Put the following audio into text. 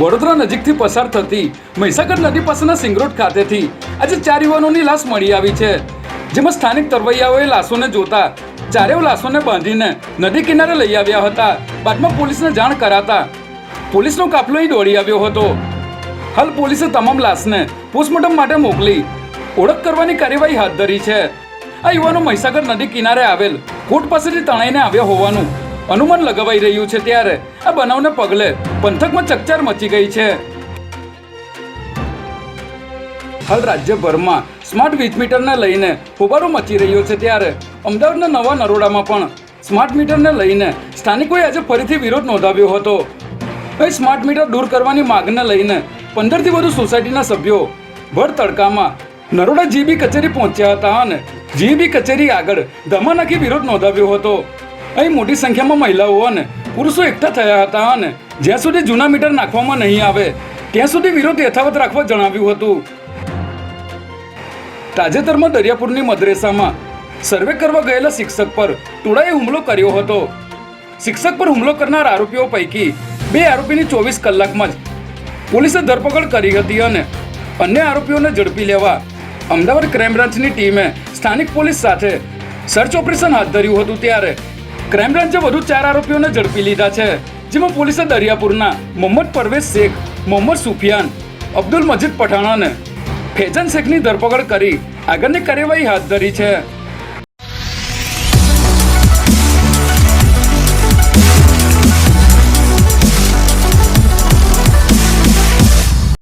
વડોદરા નજીકથી પસાર થતી મહીસાગર નદી પાસેના સિંગરોડ ખાતેથી આજે ચાર યુવાનોની લાશ મળી આવી છે. જેમાં સ્થાનિક તરવૈયાઓએ લાશોને જોતા ચારેવ લાશોને બાંધીને નદી કિનારે લઈ આવ્યા હતા. બાદમાં પોલીસને જાણ કરાતા પોલીસનો કાફલો અહીં દોડી આવ્યો હતો. હાલ પોલીસે તમામ લાશને પોસ્ટમોર્ટમ માટે મોકલી ઓળખ કરવાની કાર્યવાહી હાથ ધરી છે. આ યુવાનો મહીસાગર નદી કિનારે આવેલ કોટ પાસેથી તણાઈને આવ્યા હોવાનું અનુમાન લગાવાઈ રહ્યું છે ત્યારે. આ બનાવને પગલે પંથકમાં ચકચાર મચી ગઈ છે. હાલ રાજ્યભરમાં સ્માર્ટ વીજ મીટરને લઈને હોબાળો મચી રહ્યો છે ત્યારે. અમદાવાદના નવા નરોડામાં પણ સ્માર્ટ મીટરને લઈને સ્થાનિકોએ આજે ફરીથી વિરોધ નોંધાવ્યો હતો. અહીં સ્માર્ટ મીટર દૂર કરવાની માગને લઈને પંદરથી વધુ સોસાયટીના સભ્યો ભર તડકામાં નરોડા જીબી કચેરી પહોંચ્યા હતા અને જીબી કચેરી આગળ ધમા નાખી વિરોધ નોંધાવ્યો હતો. અહીં મોટી સંખ્યામાં મહિલાઓ અને પુરુષો એકઠા થયા હતા અને જ્યાં સુધી જૂના મીટર નાખવામાં નહીં આવે, ત્યાં સુધી વિરોધ યથાવત રાખવા જણાવ્યું હતું. તાજેતરમાં દરિયાપુરની મદ્રેસામાં સર્વે કરવા ગયેલા શિક્ષક પર ટોળાએ હુમલો કર્યો હતો. શિક્ષક પર હુમલો કરનાર આરોપીઓ પૈકી બે આરોપીની ચોવીસ કલાકમાં જ પોલીસે ધરપકડ કરી હતી અને અન્ય આરોપીઓને ઝડપી લેવા અમદાવાદ ક્રાઇમ બ્રાન્ચની ટીમે સ્થાનિક પોલીસ સાથે સર્ચ ઓપરેશન હાથ ધર્યું હતું. ત્યારે ક્રાઇમ બ્રાન્ચે વધુ ચાર આરોપીઓને ઝડપી લીધા છે, જેમાં પોલીસે દરિયાપુરના મોહમ્મદ પરવેઝ શેખ, મોહમ્મદ સુફિયાન, અબ્દુલ મજીદ પઠાણાને ફેજન શેખની ધરપકડ કરી આગળની કાર્યવાહી હાથ ધરી છે.